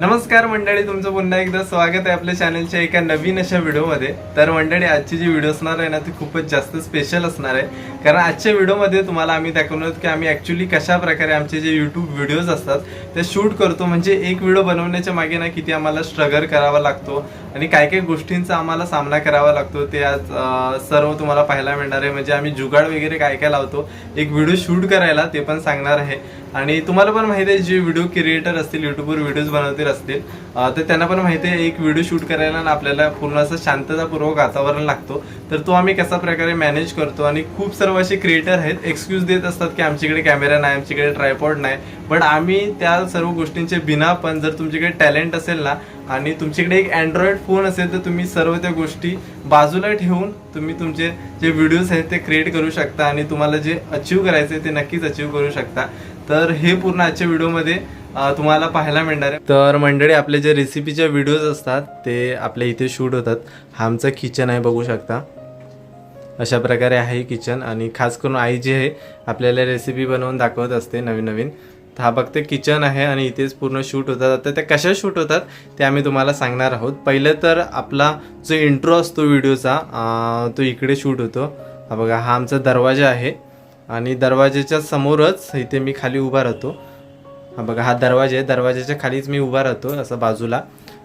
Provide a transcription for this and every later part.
नमस्कार मंडळी तुमचं पुन्हा एकदा स्वागत आहे आपल्या चॅनलच्या एका नवीन अशा व्हिडिओमध्ये. तर मंडळी आजची जी व्हिडिओ असणार आहे ना ती खूपच जास्त स्पेशल असणार आहे. कारण आजच्या व्हिडिओमध्ये तुम्हाला आम्ही दाखवणार आहोत की आम्ही ॲक्च्युली कशा प्रकारे आमचे जे यूट्यूब व्हिडिओज असतात ते शूट करतो. म्हणजे एक व्हिडिओ बनवण्याच्या मागे ना किती आम्हाला स्ट्रगल करावा लागतो आणि काय काय गोष्टींचा आम्हाला सामना करावा लागतो. ते आज सर्व तुम्हाला पाहायला मिळणार आहे. म्हणजे आम्ही जुगाड वगैरे काय काय लावतो एक व्हिडिओ शूट करायला ते पण सांगणार आहे. आणि तुम्हाला पण माहिती आहे जे व्हिडिओ क्रिएटर असतील युट्यूबवर व्हिडिओज बनवतील असतील तर त्यांना पण माहिती आहे एक व्हिडिओ शूट करायला आपल्याला पूर्ण असं शांततापूर्वक वातावरण लागतो. तर तो आम्ही कसा प्रकारे मॅनेज करतो आणि खूप सर्व असे क्रिएटर आहेत एक्सक्यूज देत असतात की आमच्याकडे कॅमेरा नाही आमच्याकडे ट्रायपॉड नाही. पण आम्ही त्या सर्व गोष्टींचे बिना पण जर तुमच्याकडे टॅलेंट असेल ना आणि तुमच्याकडे एक अँड्रॉइड फोन असेल तर तुम्ही सर्व त्या गोष्टी बाजूला ठेवून तुम्ही तुमचे जे व्हिडिओज आहेत ते क्रिएट करू शकता आणि तुम्हाला जे अचीव करायचे आहे ते नक्कीच अचीव करू शकता. तर हे पूर्ण आजच्या व्हिडिओमध्ये तुम्हाला पाहायला मिळणार आहे. तर मंडळी आपले जे रेसिपीचे व्हिडिओज असतात ते आपल्या इथे शूट होतात. हा आमचं किचन आहे बघू शकता. अशा प्रकारे आहे किचन आणि खास करून आई जी आहे आपल्याला रेसिपी बनवून दाखवत असते नवीन नवीन. हा फक्त किचन आहे आणि इथेच पूर्ण शूट होतात. आता त्या कशा शूट होतात ते आम्ही तुम्हाला सांगणार आहोत. पहिलं तर आपला जो इंट्रो असतो व्हिडिओचा तो इकडे शूट होतो. हा बघा हा आमचा दरवाजा आहे. आणि दरवाजाच्या समोरच इथे मी खाली उभा राहतो. हा बघा हा दरवाजा आहे. दरवाजाच्या खालीच मी उभा राहतो असं बाजूला.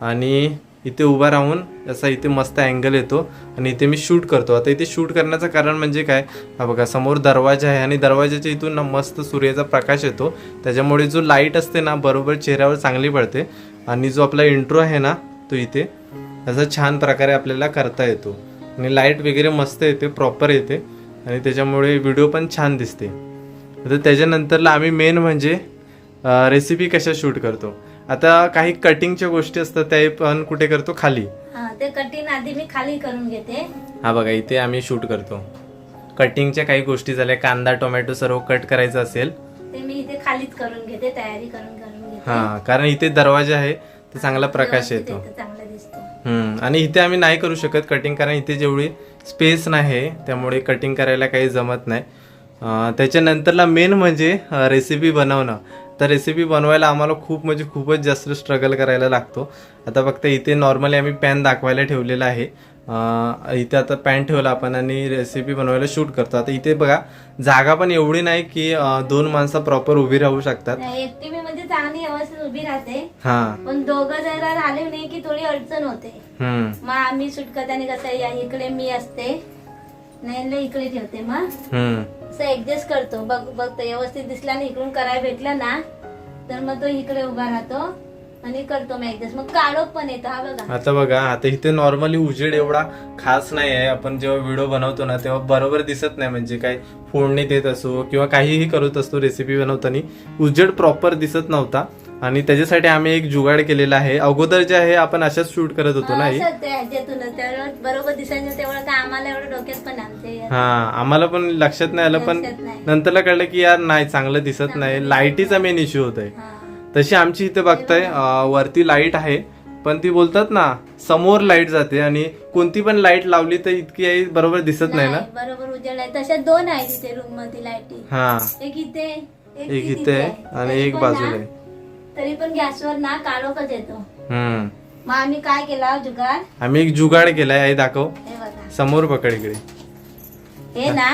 आणि इथे उभा राहून असा इथे मस्त अँगल येतो आणि इथे मी शूट करतो. आता इथे शूट करण्याचं कारण म्हणजे काय? हा बघा समोर दरवाजा आहे आणि दरवाजाच्या इथून ना मस्त सूर्याचा प्रकाश येतो. त्याच्यामुळे जो लाइट असते ना बरोबर चेहऱ्यावर चांगली पडते. आणि जो आपला इंट्रो आहे ना तो इथे असा छान प्रकारे आपल्याला करता येतो. आणि लाइट वगैरे मस्त येते प्रॉपर येते. आणि त्याच्यामुळे व्हिडिओ पण छान दिसते. तर त्याच्यानंतरला आम्ही मेन म्हणजे रेसिपी कशा शूट करतो? आता काही कटिंगच्या गोष्टी असतात त्या पण कुठे करतो? खाली. हा ते कठीण आधी मी खाली करून घेते. हा बघा इथे आम्ही शूट करतो. कटिंगच्या काही गोष्टी झाल्या. कांदा टोमॅटो सर्व कट करायचं असेल. ते मी इथे खालीच करून घेते तयारी करून करून घेते. हा कारण इथे दरवाजा आहे तर चांगला प्रकाश व्यवस्थित येतो. येतं, चांगला दिसतो. हम्म आणि इथे आम्ही नाही करू शकत कटिंग कारण इथे जेवढी स्पेस नाही त्यामुळे कटिंग करायला काही जमत नाही. अं, त्याच्यानंतरला मेन म्हणजे रेसिपी बनवणं. तर रेसिपी बनवायला आम्हाला खूप म्हणजे खूपच जास्त स्ट्रगल करायला लागतो. आता फक्त इथे नॉर्मली आम्ही पॅन दाखवायला ठेवलेला आहे. इथे आता पॅन ठेवला आपण आणि रेसिपी बनवायला शूट करतो. आता इथे बघा जागा पण एवढी नाही की दोन माणसं प्रॉपर उभी राहू शकतात. एकटी मी म्हणजे चांगली व्यवस्थित उभी राहते. हां. पण दोघं जरा राहिले नाही की थोडी अडचण होते. मग आम्ही कसं इकडे मी असते. नाही इकडे ठेवते मग. असं ऍडजस्ट करतो. बघ बघतो. व्यवस्थित दिसला आणि इकडून करायला भेटला ना तर मग तो इकडे उभा राहतो आणि करतो मग ऍडजस्ट मग काळोख पण येतो. हा बघा. आता बघा आता इथे नॉर्मली उजेड एवढा खास नाही आहे. आपण जेव्हा व्हिडिओ बनवतो ना तेव्हा बरोबर दिसत नाही. म्हणजे काय फोडणी देत असो किंवा काहीही करत असतो रेसिपी बनवताना. उजेड प्रॉपर दिसत नव्हता. आणि त्याच्यासाठी आम्ही एक जुगाड केलेला आहे. अगोदर जे आहे आपण अशाच शूट करत होतो ना ही. असं ते ह्याच्यातूनच त्यावेळेला बरोबर दिसायचं तेवढं काय आम्हाला एवढं डोक्यात पण आमचे हा आम्हाला पण लक्षात नाही आलं पण लक्षात नाही. नंतरला कळलं की यार नाही चांगलं दिसत नाही. लाईटीचा मेन इश्यू होत आहे हा. तशी आमची इथे बघताय अं, वरती लाइट आहे पण ती बोलतात ना समोर लाइट जाते आणि कोणती पण लाइट लावली तर इतकी आई बरोबर दिसत नाही ना? नाही, बरोबर उजेड आहे. तशा दोन आहे तिथे रूममध्ये लाईटी. हा. एक इथे एक इथे आहे. आणि तरी एक पण बाजूला आहे. तरी पण गॅसवर ना काळोखच येतो. हम्म. मग आम्ही काय केला जुगार आम्ही एक जुगाड केलाय आई दाखव. हे बघा. समोर पकड इकडे. हे ना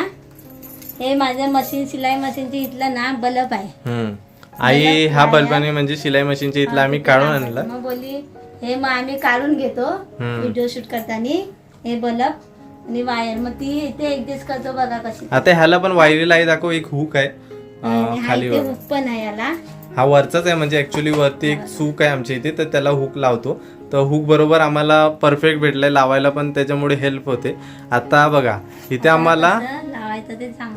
हे माझ्या मशीन शिलाई मशीनची इथलं ना बल्ब आहे. हम्म. आई हा बल्बाने म्हणजे शिलाई मशीनच्या इथला आम्ही काढून आणला. मग बोलली हे मग आम्ही काढून घेतो हम्म. व्हिडिओ शूट करताना. हे बल्ब आणि वायर मग ती इथे ऍडजस्ट करतो बघा कशी. आता ह्याला पण वायरीला आई दाखव एक हुक आहे. आणि अं, हा खाली इथे पण आहे याला. हा वरचाच आहे म्हणजे ऍक्च्युली वरती एक सूक आहे आमच्या इथे तर त्याला हुक लावतो. तर हुक बरोबर आम्हाला परफेक्ट भेटलाय लावायला पण त्याच्यामुळे हेल्प होते. आता बघा इथे आम्हाला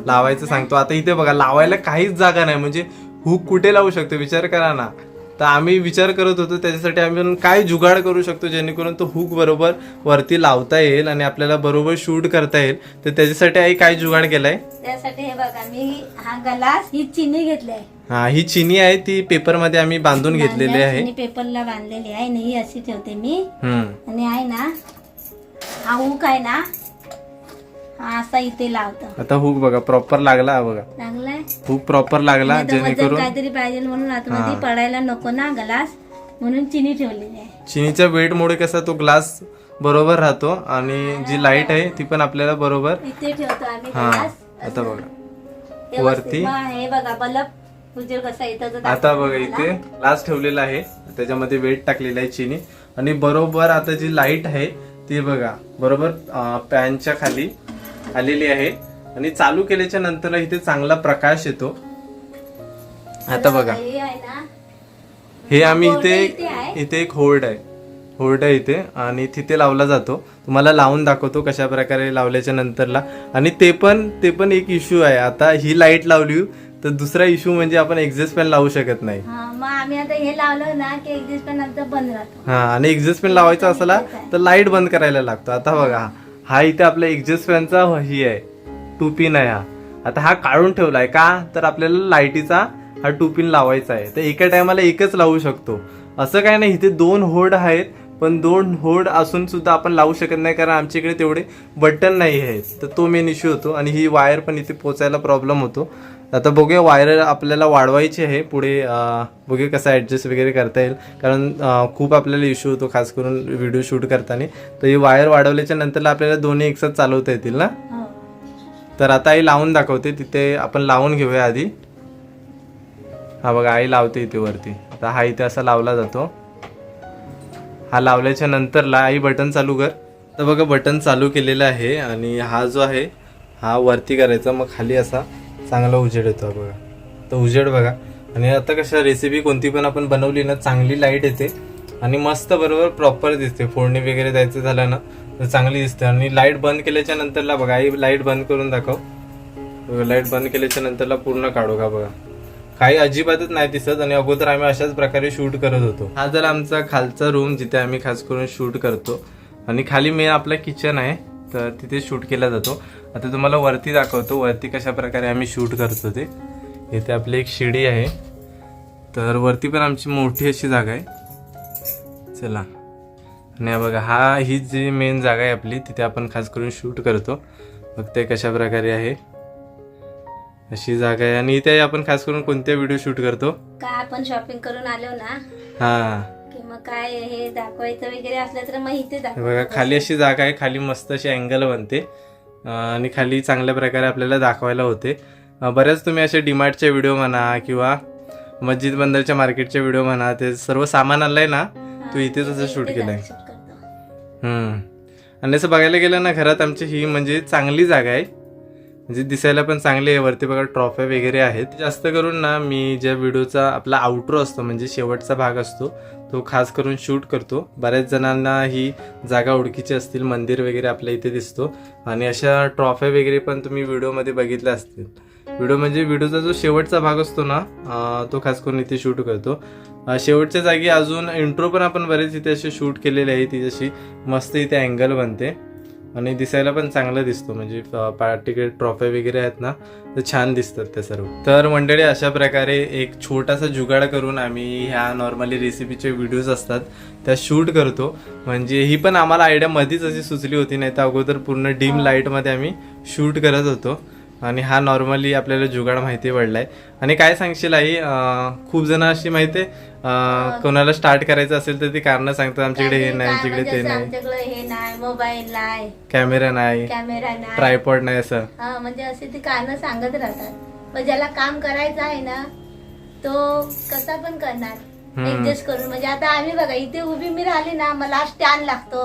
लावायचं सांगतो आता इथे बघा लावायला काहीच जागा नाही म्हणजे हुक कुठे लावू शकतो? विचार करा ना. तर आम्ही विचार करत होतो त्याच्यासाठी आम्ही काय जुगाड करू शकतो जेणेकरून तो हुक बरोबर वरती लावता येईल आणि आपल्याला बरोबर शूट करता येईल. तर त्याच्यासाठी आई काय जुगाड केलाय? त्यासाठी हे बघा मी हा गलास ही चिनी घेतली आहे. हा ही चिनी आहे ती पेपरमध्ये आम्ही बांधून घेतलेली आहे. चिनी पेपरला बांधलेली आहे आणि ही अशी ठेवते मी. आणि आहे ना हा हुक आहे ना असा इथे लावतो आता हुक बघा प्रॉपर लागला बघा लागलाय हुक प्रॉपर लागला जेणेकरून काहीतरी पाहिजे म्हणून आतमध्ये हा. पडायला नको ना गलास म्हणून चिनी ठेवलेली आहे चिनीच्या वेटमुळे कसा तो ग्लास बरोबर राहतो आणि जी लाइट आहे ती पण आपल्याला बरोबर इथे ठेवतो आम्ही हा. आता बघा. वरती. हे बघा बल्ब उजेड कसा येतो तो आता बघा. इथे ग्लास ठेवलेला आहे त्याच्यामध्ये वेट टाकलेला आहे चिनी आणि बरोबर आता जी लाइट आहे ती बघा बरोबर पॅनच्या खाली आलेली आहे. आणि चालू केल्याच्यानंतर इथे चांगला प्रकाश येतो. आता बघा. हे हे आम्ही इथे इथे एक होल्ड आहे. होल्ड आहे इथे. आणि तिथे लावला जातो. तुम्हाला लावून दाखवतो कशा प्रकारे लावल्याच्या नंतरला. आणि ते पण ते पण एक इश्यू आहे. आता ही लाइट लावली तर दुसरा इश्यू म्हणजे आपण एक्झॉस्ट फॅन लावू शकत नाही. हा आणि एक्झॉस्ट फॅन लावायचा असला तर लाइट बंद करायला लागतो. आता बघा. हा इथे आपल्या एक्झॉस्ट फॅनचा ही आहे. टू पिन आहे हा. आता हा काढून ठेवलाय का? तर आपल्याला लाईटीचा हा टू पिन लावायचा आहे. तर एका टायमाला एकच लावू शकतो. असं काय नाही इथे दोन होड आहेत पण दोन होड असून सुद्धा आपण लावू शकत नाही कारण आमच्याकडे तेवढे बटन नाही आहेत. तर तो मेन इश्यू होतो आणि ही वायर पण इथे पोचायला प्रॉब्लेम होतो. आता बघूया वायर आपल्याला वाढवायची आहे. पुढे बघूया कसं ॲडजस्ट वगैरे करता येईल. कारण खूप आपल्याला इश्यू होतो खास करून व्हिडिओ शूट करताना. तर ही वायर वाढवल्याच्या नंतरला आपल्याला दोन्ही एकसाथ चालवता येतील ना? हो. तर आता आई लावून दाखवते. तिथे आपण लावून घेऊया आधी. हा बघा आई लावते इथे वरती. आता हा इथे असा लावला जातो. हा लावल्याच्या नंतरला आई बटन चालू कर. तर बघा बटन चालू केलेलं आहे आणि हा जो आहे हा वरती करायचा मग खाली असा. चांगला उजेड येतो बघा. तर उजेड बघा. आणि आता कशा रेसिपी कोणती पण आपण बनवली ना चांगली लाइट येते. आणि मस्त बरोबर प्रॉपर दिसते. फोडणी वगैरे द्यायचं झालं ना तर चांगली दिसते. आणि लाइट बंद केल्याच्या नंतरला बघा आई लाइट बंद करून दाखव. लाइट बंद केल्याच्या नंतरला पूर्ण काढू का बघा. काही अजिबातच नाही दिसत आणि अगोदर आम्ही अशाच प्रकारे शूट करत होतो. हा जर आमचा खालचा रूम जिथे आम्ही खास करून शूट करतो. आणि खाली मेन आपला किचन आहे. तर तिथे शूट केला जातो. आता तुम्हाला वरती दाखवतो. वरती कशा प्रकारे आम्ही शूट करतो ते इथे आपली एक शिडी आहे. तर वरती पण आमची मोठी अशी जागा आहे. चला. आणि बघा हा ही जी मेन जागा आहे आपली तिथे आपण खास करून शूट करतो. मग ते कशा प्रकारे आहे. अशी जागा आहे. आणि इथे आपण खास करून कोणत्या व्हिडिओ शूट करतो? काय आपण शॉपिंग करून आलो ना. हा. की मग काय हे दाखवायचं वगैरे असलं तर मग इथे दाखव. बघा खाली अशी जागा आहे खाली मस्त अशी अँगल बनते. आणि खाली चांगल्या प्रकारे आपल्याला दाखवायला होते. बऱ्याच तुम्ही असे डीमार्टचे व्हिडिओ म्हणा किंवा मस्जिद बंदरच्या मार्केटचे व्हिडिओ म्हणा ते सर्व सामान आणलंय ना तू इथेच असं शूट केलंय. आणि असं बघायला गेलं ना घरात आमची ही म्हणजे चांगली जागा आहे. म्हणजे दिसायला पण चांगले आहे. वरती बघा ट्रॉफ्या वगैरे आहेत. जास्त करून ना मी ज्या व्हिडिओचा आपला आउट्रो असतो म्हणजे शेवटचा भाग असतो तो खास करून शूट करतो. बऱ्याच जणांना ही जागा ओळखीची असतील मंदिर वगैरे आपल्या इथे दिसतो. आणि अशा ट्रॉफ्या वगैरे पण तुम्ही व्हिडिओमध्ये बघितल्या असतील. व्हिडिओ म्हणजे व्हिडिओचा जो शेवटचा भाग असतो ना तो खास करून इथे शूट करतो. शेवटच्या जागी अजून इंट्रो पण आपण बरेच इथे असे शूट केलेले आहे ती जशी मस्त इथे अँगल बनते. आणि दिसायला पण चांगलं दिसतो. म्हणजे पार्टिकल ट्रॉफी वगैरे आहेत ना तर छान दिसतात ते सर्व. तर मंडळी अशा प्रकारे एक छोटासा जुगाड करून आम्ही ह्या नॉर्मली रेसिपीचे व्हिडिओज असतात त्या शूट करतो. म्हणजे ही पण आम्हाला आयडिया मध्येच अशी सुचली होती नाही तर अगोदर पूर्ण डीम लाईटमध्ये आम्ही शूट करत होतो. आणि हा नॉर्मली आपल्याला जुगाड माहिती पडलाय. आणि काय सांगशील आई खूप जण अशी माहिती आहे कोणाला स्टार्ट करायचं असेल तर ती कारण सांगतात आमच्याकडे हे नाही आमच्याकडे ते नाही. मोबाईल नाही कॅमेरा नाही. कॅमेरा नाही ट्रायपॉड नाही. असं. म्हणजे असे ते कारण सांगत राहतात. पण ज्याला काम करायचं आहे ना तो कसा पण करणार. ऍडजस्ट करून. म्हणजे आता आम्ही बघा इथे उभी मी राहिली ना मला स्टँड लागतो.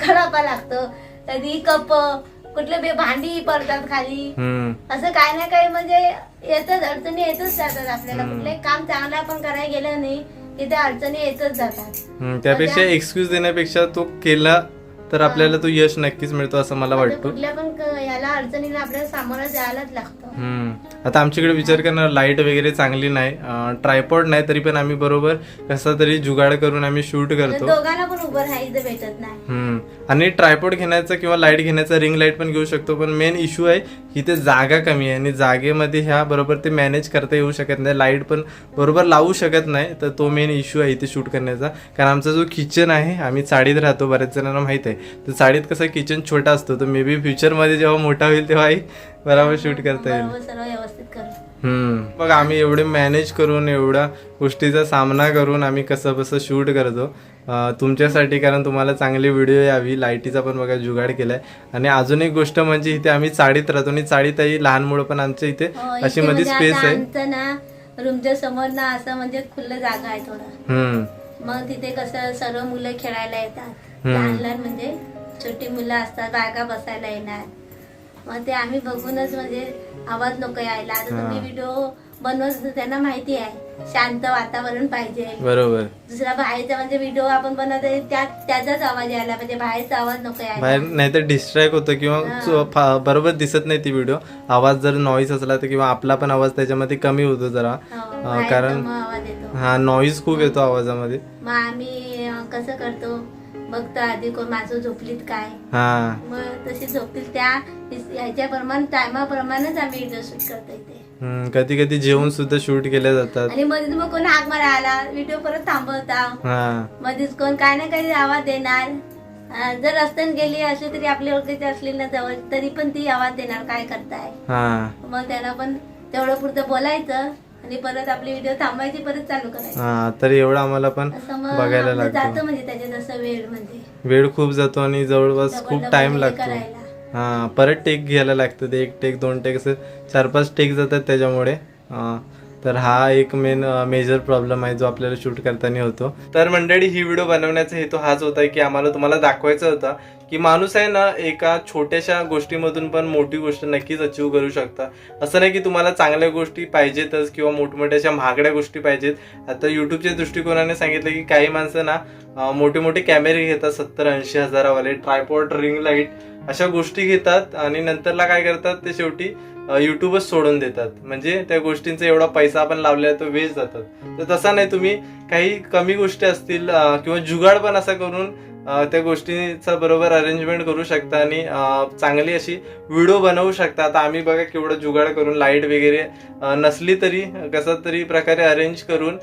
खडापा लागतो. कधी कप कुठले बे भांडी पडतात खाली. असं काय ना काही म्हणजे येतच अडचणी येतच जातात आपल्याला. कुठले काम चांगलं आपण करायला गेलं नाही त्या अडचणी येतच जातात त्यापेक्षा म्हणजे- एक्सक्यूज देण्यापेक्षा तो केला तर आपल्याला तो यश नक्कीच मिळतो असं मला वाटतो कुठल्या पण याला अडचणीला आपल्याला सामोरं जायलाच लागतं. आता आमच्याकडे विचार करणार लाइट वगैरे चांगली नाही ट्रायपॉड नाही तरी पण आम्ही बरोबर कसा तरी जुगाड करून आम्ही शूट तर करतो दोघांना पण उभं राहायचं भेटत नाही. आणि ट्रायपॉड घेण्याचा किंवा लाइट घेण्याचा रिंग लाइट पण घेऊ शकतो पण मेन इश्यू आहे इथे जागा कमी आहे आणि जागेमध्ये ह्या बरोबर ते मॅनेज करता येऊ शकत नाही. लाइट पण बरोबर लावू शकत नाही तर तो मेन इश्यू आहे इथे शूट करण्याचा. कारण आमचा जो किचन आहे आम्ही चाळीत राहतो बऱ्याच जणांना माहीत आहे. तर चाळीत कसं किचन छोटा असतो तर मे बी फ्युचरमध्ये जेव्हा मोठा होईल तेव्हा आई बरोबर शूट करता येईल. बघ आम्ही एवढे मॅनेज करून एवढ्या गोष्टीचा सामना करून आम्ही कसं कसं शूट करतो. तुमच्यासाठी कारण तुम्हाला चांगली व्हिडिओ यावी लाईटीचा पण बघा जुगाड केलाय. आणि अजून एक गोष्ट म्हणजे इथे आम्ही चाळीत राहतो आणि चाळीतही लहान मुलं पण आमच्या इथे हो, अशी इथे मध्ये म्हणजे स्पेस आहे. ना रूमच्या समोर ना असं म्हणजे खुलं जागा आहे थोडं. हम्म. मग तिथे कसं सर्व मुलं खेळायला येतात. लहान लहान म्हणजे छोटी मुलं असतात बायका बसायला येणार. मग ते आम्ही बघूनच म्हणजे आवाज नको यायला. आता तुम्ही. व्हिडिओ बनवत त्यांना माहिती आहे. शांत वातावरण पाहिजे. बरोबर. दुसरा बाहेरचा म्हणजे व्हिडिओ आपण बनवतो त्या त्याचाच आवाज यायला पाहिजे. बाहेरचा आवाज नको बाहेर यायला नाहीतर डिस्ट्रॅक्ट होतं किंवा. चो- फा- बरोबर दिसत नाही ती व्हिडिओ आवाज जर नॉईज असला तर किंवा आपला पण आवाज त्याच्यामध्ये कमी होतो जरा. हो, बाहेरचा कारण मग आवाज येतो. हा नॉईज खूप येतो आवाजामध्ये. मग आम्ही अं, कसं करतो? बघतो आधी कोण माणसं झोपलीत काय. हा. मग तशी झोपतील त्या ह्याच्याप्रमाणे टायमाप्रमाणेच आम्ही व्हिडिओ शूट करतो इथे. कधी कधी जेवण सुद्धा शूट केले जातात. आणि मध्येच मग कोण हाक मारा आला व्हिडिओ परत थांबवता. हा. मध्येच कोण काय ना काही आवाज देणार. अं, जर रस्त्याने गेली असली तरी आपली ओळखीची असली ना जवळ तरी पण ती आवाज देणार काय करताय. हा. मग त्याला पण तेवढं पुरतं बोलायचं आणि परत आपली व्हिडिओ थांबायची परत चालू करायची. हा तर एवढं आम्हाला पण असं मग बघायला आपलं लागतं. जातं म्हणजे त्याच्यात असं वेळ म्हणजे. वेळ खूप जातो आणि जवळपास खूप टाइम लागतो. करायला. हां परत टेक घ्यायला लागतं ते. एक टेक दोन टेक असं चार पाच टेक जातात त्याच्यामुळे. तर हा एक मेन मेजर प्रॉब्लेम आहे जो आपल्याला शूट करताना होतो. तर मंडळी ही व्हिडिओ बनवण्याचा हेतू हाच होता की आम्हाला तुम्हाला दाखवायचा होता की माणूस आहे ना एका छोट्याशा गोष्टीमधून पण मोठी गोष्ट नक्कीच अचीव करू शकता. असं नाही की तुम्हाला चांगल्या गोष्टी पाहिजेतच किंवा मोठमोठ्याशा महागड्या गोष्टी पाहिजेत. आता युट्यूबच्या दृष्टिकोनाने सांगितलं की काही माणसं ना मोठे मोठे कॅमेरे घेतात सत्तर ऐंशी हजारावाले ट्रायपॉड रिंग लाइट अशा गोष्टी घेतात आणि नंतरला काय करतात ते शेवटी युट्यूबच सोडून देतात. म्हणजे त्या गोष्टींचा एवढा पैसा आपण लावलेला आहे तो वेस्ट जातात. तर तसा नाही तुम्ही काही कमी गोष्टी असतील किंवा जुगाड पण असा करून त्या गोष्टीचा बरोबर अरेंजमेंट करू शकता आणि चांगली अशी व्हिडिओ बनवू शकता. आता आम्ही बघा केवढं जुगाड करून लाइट वगैरे नसली तरी कसा तरी प्रकारे अरेंज करून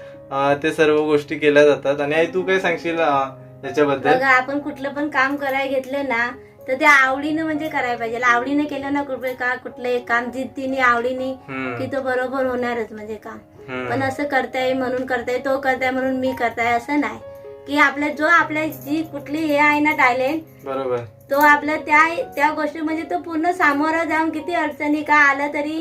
ते सर्व गोष्टी केल्या जातात. आणि आई तू काय सांगशील त्याच्याबद्दल याच्याबद्दल? आपण कुठलं पण काम करायला घेतलं ना तर ते आवडीनं म्हणजे करायला पाहिजे. आवडीने केलं ना कुठे का कुठलं एक काम जिद्दीने आवडीने की तो बरोबर होणारच म्हणजे काम. पण असं करताय म्हणून करताय तो करताय म्हणून मी करताय असं नाही. की आपल्या जो आपल्या जी कुठली हे आहे ना टॅलेंट बरोबर. तो आपल्या त्या त्या गोष्टी म्हणजे तो पूर्ण सामोरं जाऊन किती अडचणी काय आलं तरी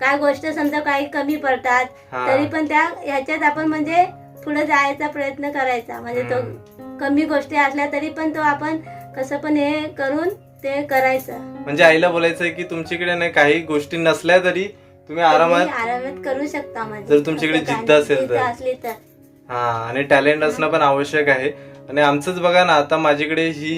काय गोष्ट समजा काही कमी पडतात. तरी पण त्या ह्याच्यात आपण म्हणजे पुढे जायचा प्रयत्न करायचा. म्हणजे तो कमी गोष्टी असल्या तरी पण तो आपण कसं पण हे करून ते करायचं. म्हणजे आईला बोलायचंय की तुमच्याकडे नाही काही गोष्टी नसल्या तरी तुम्ही आरामात तुम्ही आरामात करू शकता जर तुमच्याकडे जिद्द असेल तर. असली तर. हा आणि टॅलेंट असणं पण आवश्यक आहे. आणि आमचंच बघा ना आता माझ्याकडे ही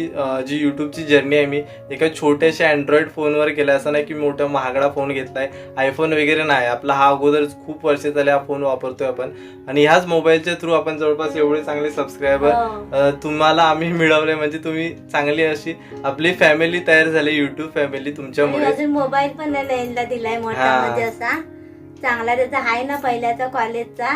जी युट्यूबची जर्नी आहे मी एका छोट्याशा अँड्रॉइड फोनवर केलं असं नाही की मोठा महागडा फोन घेतलाय. आयफोन वगैरे नाही आपला हा अगोदर खूप वर्ष झाले हा फोन वापरतोय आपण. आणि ह्याच मोबाईलच्या थ्रू आपण जवळपास एवढे चांगले सबस्क्रायबर हो. तुम्हाला आम्ही मिळवले म्हणजे तुम्ही चांगली अशी आपली फॅमिली तयार झाली युट्यूब फॅमिली तुमच्यामुळे. मोबाईल पण दिलाय मोठा चांगला त्याचा आहे ना पहिल्याचा कॉलेजचा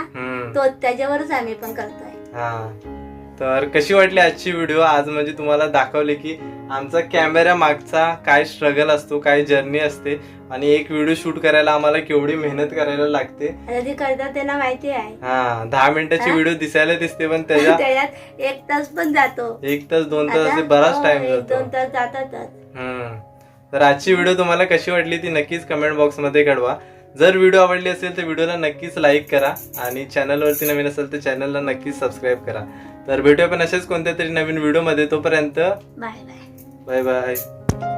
तो त्याच्यावरच आम्ही पण करतोय. हा. तर कशी वाटली आजची व्हिडिओ आज म्हणजे तुम्हाला दाखवले की आमचा कॅमेरा मागचा काय स्ट्रगल असतो काय जर्नी असते आणि एक व्हिडिओ शूट करायला आम्हाला केवढी मेहनत करायला लागते. करतात त्यांना माहिती आहे. हा दहा मिनिटाची हा? व्हिडिओ दिसायला दिसते पण त्याच्या त्याच्यात एक तास पण जातो. एक तास दोन तास असे बराच हो, टाइम एक जातो. दोन तास जातातच. हम्म. तर आजची व्हिडिओ तुम्हाला कशी वाटली ती नक्कीच कमेंट बॉक्समध्ये कळवा. जर व्हिडिओ आवडली असेल तर व्हिडिओला नक्कीच लाईक करा आणि चॅनलवरती नवीन असेल तर चॅनलला नक्कीच सबस्क्राईब करा. तर भेटूया पण असेच कोणत्या तरी नवीन व्हिडिओमध्ये तोपर्यंत बाय बाय बाय बाय